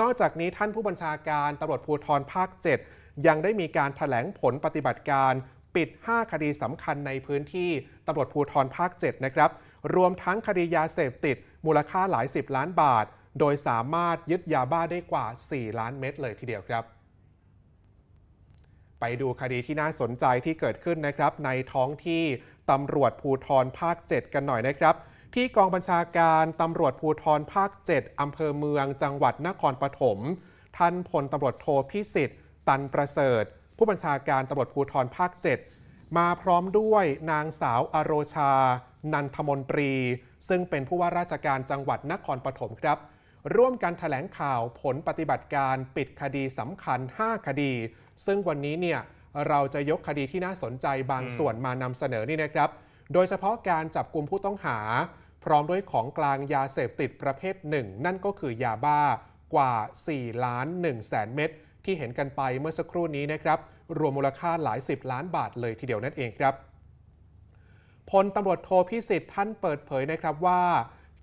นอกจากนี้ท่านผู้บัญชาการตำรวจภูธรภาค 7 ยังได้มีการถแถลงผลปฏิบัติการ ปิด 5 คดีสำคัญในพื้นที่ตำรวจภูธรภาค 7 นะครับ รวมทั้งคดียาเสพติด มูลค่าหลาย 10 ล้านบาท โดยสามารถยึดยาบ้าได้กว่า 4 ล้านเม็ดเลยทีเดียวครับ ไปดูคดีที่น่าสนใจที่เกิดขึ้นนะครับ ในท้องที่ตำรวจภูธรภาค 7 กันหน่อยนะครับ ที่กองบัญชาการตำรวจภูธรภาค 7 อำเภอเมือง จังหวัดนครปฐม ท่านพลตำรวจโทพิสิทธิ์ ตันประเสริฐ ผู้บัญชาการตำรวจภูธรภาค 7 มาพร้อมด้วยนางสาวอโรชา นันทมนตรี ซึ่งเป็นผู้ว่าราชการจังหวัดนครปฐมครับ ร่วมกันถแถลงข่าวผลปฏิบัติการปิดคดีสำคัญ 5 คดี ซึ่งวันนี้เนี่ยเราจะยกคดีที่น่าสนใจบางส่วนมานำเสนอนี่นะครับ โดยเฉพาะการจับกลุ่มผู้ต้องหา ร้อมด้วยของกลางยาเสพติดประเภทหนึ่งนั่นก็คือยาบ้ากว่า 4 ล้าน1แสนเม็ดที่เห็นกันไปเมื่อสักครู่นี้นะครับ รวมมูลค่าหลาย 10 ล้านบาทเลยทีเดียวนั่นเองครับพลตำรวจโทพิสิทธิ์ท่านเปิดเผยนะครับว่า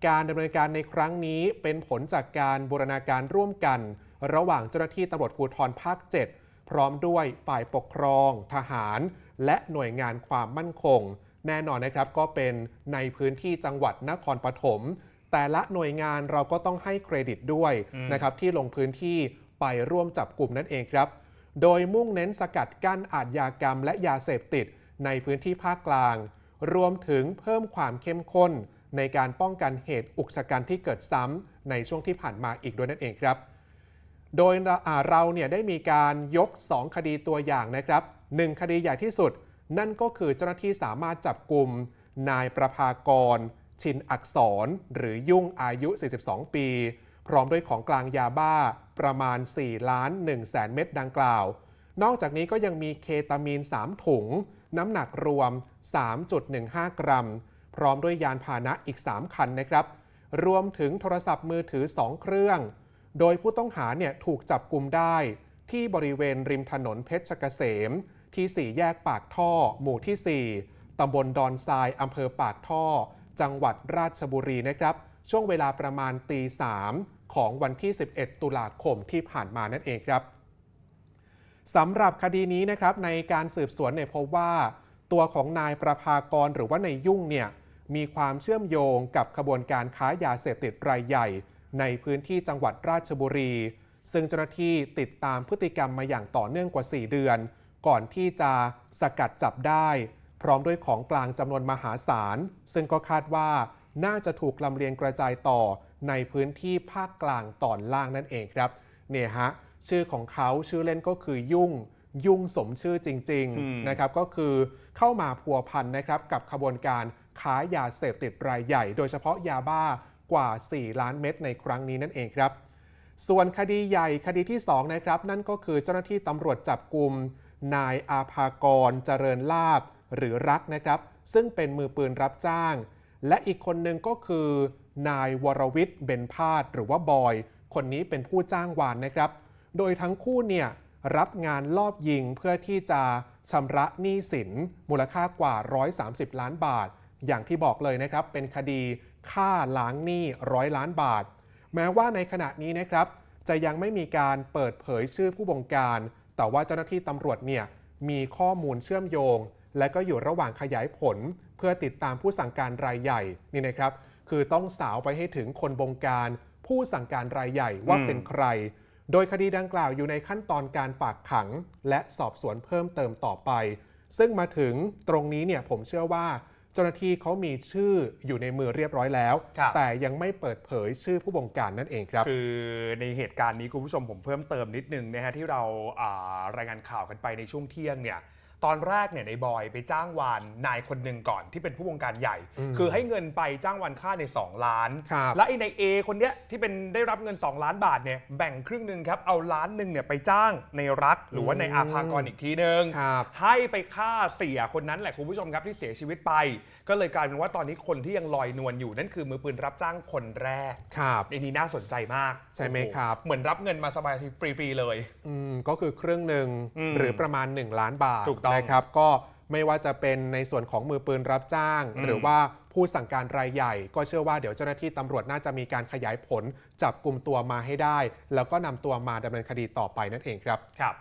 การดำเนินการในครั้งนี้เป็นผลจากการบูรณาการร่วมกัน ระหว่างเจ้าหน้าที่ตำรวจภูธรภาค 7 พร้อมด้วยฝ่ายปกครอง ทหาร และหน่วยงานความมั่นคง แน่นอนนะครับก็เป็นในพื้นที่จังหวัดนครปฐมแต่ละหน่วยงานเราก็ต้องให้เครดิตด้วยนะครับที่ลงพื้นที่ไปร่วมจับกลุ่มนั่นเองครับ โดยมุ่งเน้นสกัดกั้นอาชญากรรมและยาเสพติดในพื้นที่ภาคกลาง รวมถึงเพิ่มความเข้มข้น ในการป้องกันเหตุอุกชะกันที่เกิดซ้ำในช่วงที่ผ่านมาอีกด้วยนั่นเองครับ โดยอ่าเราเนี่ยได้มีการยก 2 คดีตัวอย่างนะครับ 1 คดีใหญ่ที่สุด นั่นก็คือเจ้าหน้าที่สามารถจับกลุ่มนายประภากร ชินอักษร หรือยุ่งอายุ 42 ปี พร้อมด้วยของกลางยาบ้าประมาณ 4 ล้าน1แสนเม็ดดังกล่าว นอกจากนี้ก็ยังมีเคตามีน 3 ถุง น้ำหนักรวม 3.15 กรัม พร้อมด้วยยานพาหนะอีก 3 คันนะครับ รวมถึงโทรศัพท์มือถือ 2 เครื่อง โดยผู้ต้องหาเนี่ยถูกจับกลุ่มได้ที่บริเวณริมถนนเพชรเกษม ที่สี่แยกปากท่อ หมู่ที่ 4 ตำบลดอนทรายอำเภอปากท่อ จังหวัดราชบุรีนะครับ ช่วงเวลาประมาณตีสามของวันที่ 11 ตุลาคมที่ผ่านมานั่นเองครับสำหรับคดีนี้นะครับในการสืบสวนเนี่ยพบว่า ตัวของนายประภากรหรือว่านายยุ่งเนี่ยมีความเชื่อมโยงกับขบวนการค้ายาเสพติดรายใหญ่ ในพื้นที่จังหวัดราชบุรี ซึ่งเจ้าหน้าที่ติดตามพฤติกรรมมาอย่างต่อเนื่องกว่า 4 เดือน ก่อนที่จะสกัดจับได้ พร้อมด้วยของกลางจำนวนมหาศาล ซึ่งก็คาดว่าน่าจะถูกลำเลียงกระจายต่อในพื้นที่ภาคกลางตอนล่างนั่นเองครับ เนี่ยฮะ ชื่อของเขาชื่อเล่นก็คือยุ่ง ยุ่งสมชื่อจริงอืมๆนะครับ ก็คือเข้ามาพัวพันนะครับกับขบวนการค้ายาเสพติดรายใหญ่ โดยเฉพาะยาบ้ากว่า 4 ล้านเม็ดในครั้งนี้นั่นเองครับ ส่วนคดีใหญ่คดีที่ 2 นะครับ นั่นก็คือเจ้าหน้าที่ตำรวจจับกลุ่ม นายอาภากรเจริญลาบหรือรักนะครับ ซึ่งเป็นมือปืนรับจ้าง และอีกคนหนึ่งก็คือ นายวรวิทย์เบนพาดหรือว่าบอย คนนี้เป็นผู้จ้างวานนะครับ โดยทั้งคู่เนี่ยรับงานลอบยิงเพื่อที่จะชำระหนี้สินมูลค่ากว่า 130 ล้านบาท อย่างที่บอกเลยนะครับ เป็นคดีฆ่าล้างหนี้ร้อยล้านบาท แม้ว่าในขณะนี้นะครับ จะยังไม่มีการเปิดเผยชื่อผู้บงการ แต่ว่าเจ้าหน้าที่ตำรวจเนี่ยมีข้อมูลเชื่อมโยง และก็อยู่ระหว่างขยายผล เพื่อติดตามผู้สั่งการรายใหญ่นี่นะครับ คือต้องสาวไปให้ถึงคนบงการ ผู้สั่งการรายใหญ่ว่าเป็นใคร โดยคดีดังกล่าวอยู่ในขั้นตอนการฝากขัง และสอบสวนเพิ่มเติมต่อไป ซึ่งมาถึงตรงนี้เนี่ยผมเชื่อว่า เจ้าหน้าที่เขามีชื่ออยู่ในมือเรียบร้อยแล้ว ครับ แต่ยังไม่เปิดเผยชื่อผู้บงการนั่นเองครับ คือในเหตุการณ์นี้คุณผู้ชมผมเพิ่มเติมนิดนึงนะฮะที่เราอ่ารายงานข่าวกันไปในช่วงเที่ยงเนี่ย ตอนแรกเนี่ยในบอยไปจ้างวานนายคนหนึ่งก่อนที่เป็นผู้วงการใหญ่อืมคือให้เงินไปจ้างวานค่าใน 2 ล้านครับและไอ้ในเอคนเนี้ยที่เป็นได้รับเงิน 2 ล้านบาทเนี่ยแบ่งครึ่งหนึ่งครับเอาล้านหนึ่งเนี่ยไปจ้างในรักหรือว่าในอาภากรอีกทีนึงครับให้ไปฆ่าเสียคนนั้นแหละคุณผู้ชมครับที่เสียชีวิตไป ก็เลยกลายเป็นว่าตอนนี้คนที่ยังลอยนวลอยู่นั่นคือมือปืนรับจ้างคนแรกครับอันนี้น่าสนใจมากใช่ไหมโอ้โครับเหมือนรับเงินมาสบายฟรีๆเลยอืมก็คือครึ่งหนึ่งอืมหรือประมาณ 1 ล้านบาทถูกนะครับก็ไม่ว่าจะเป็นในส่วนของมือปืนรับจ้าง หรือว่าผู้สั่งการรายใหญ่ ก็เชื่อว่าเดี๋ยวเจ้าหน้าที่ตำรวจน่าจะมีการขยายผล จับกลุ่มตัวมาให้ได้ แล้วก็นำตัวมาดำเนินคดีต่อไปนั่นเองครับ ครับ